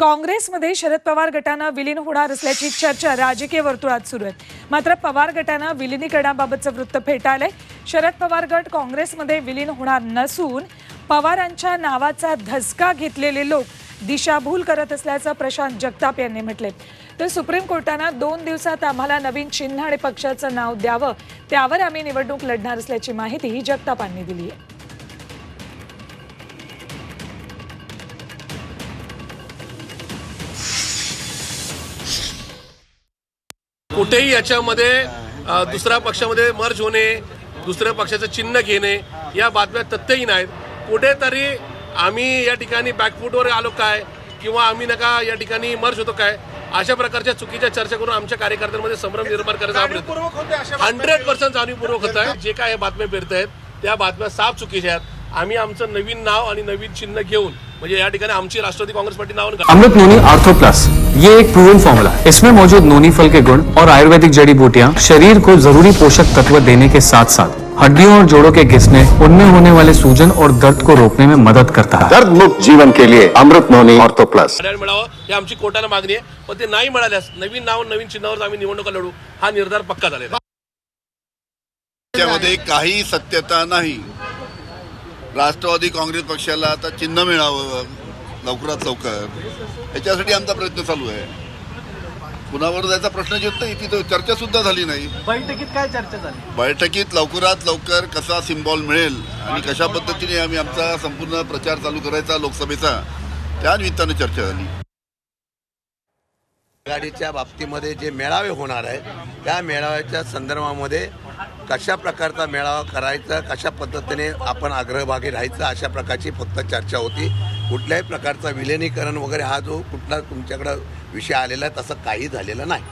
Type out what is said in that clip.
काँग्रेसमध्ये शरद पवार गटानं विलीन होणार असल्याची चर्चा राजकीय वर्तुळात सुरू आहे. मात्र पवार गटानं विलिनीकरणाबाबतचं वृत्त फेटाळलंय. शरद पवार गट काँग्रेसमध्ये विलीन होणार नसून पवारांच्या नावाचा धसका घेतलेले लोक दिशाभूल करत असल्याचं प्रशांत जगताप यांनी म्हटले तर सुप्रीम कोर्टानं दोन दिवसात आम्हाला नवीन चिन्ह आणि पक्षाचं नाव द्यावं त्यावर आम्ही निवडणूक लढणार असल्याची माहितीही जगतापांनी दिली आहे. कुठेही याच्यामध्ये दुसऱ्या पक्षामध्ये मर्ज होणे दुसऱ्या पक्षाचं चिन्ह घेणे या बातम्या तथ्यही नाहीत कुठेतरी आम्ही या ठिकाणी बॅकफूटवर आलो काय? किंवा आम्ही नका या ठिकाणी मर्ज होतो काय? अशा प्रकारच्या चुकीच्या चर्चा करून आमच्या कार्यकर्त्यांमध्ये संभ्रम निर्माण करायचा हंड्रेड पर्सेंट जाणीवपूर्वक होत आहे. जे काय बातम्या फिरत आहेत त्या बातम्या साफ चुकीच्या आहेत. आम्ही आमचं नवीन नाव आणि नवीन चिन्ह घेऊन म्हणजे या ठिकाणी आमची राष्ट्रवादी काँग्रेस पार्टी नाव अमृत नोनी आर्थो प्लस ये एक प्रूवन फॉर्मूला है इसमें मौजूद नोनी फल के गुण और आयुर्वेदिक जड़ी बूटियाँ शरीर को जरूरी पोषक तत्व देने के साथ साथ हड्डियों और जोड़ों के घिसने उनमें होने वाले सूजन और दर्द को रोकने में मदद करता है। दर्द मुक्त जीवन के लिए अमृत नोनी ऑर्थो प्लस मिळावं ही आमची कोर्टाला मागणी आहे पण ते नाही मिळाल्यास नवीन नाव नवीन चिन्हावर आम्ही निवडणुका लढू हा निर्धार पक्का झालेला. त्यामध्ये काही सत्यता नाही. राष्ट्रवादी काँग्रेस पक्षाला आता चिन्ह मिळावं लवकरात लवकर. याच्यासाठी आमचा प्रयत्न चालू आहे. कुणावर जायचा प्रश्न येत नाही तिथं चर्चा सुद्धा झाली नाही. बैठकीत काय चर्चा झाली? बैठकीत लवकरात लवकर कसा सिम्बॉल मिळेल आणि कशा पद्धतीने आम्ही आमचा संपूर्ण प्रचार चालू करायचा लोकसभेचा त्या निमित्तानं चर्चा झाली. आघाडीच्या बाबतीमध्ये जे मेळावे होणार आहे त्या मेळाव्याच्या संदर्भामध्ये कशा प्रकारचा मेळावा करायचा कशा पद्धतीने आपण आग्रहभागी राहायचं अशा प्रकारची फक्त चर्चा होती. कुठल्याही प्रकारचा विलिनीकरण वगैरे हा जो कुठला तुमच्याकडं विषय आलेला आहे तसं काही झालेलं नाही.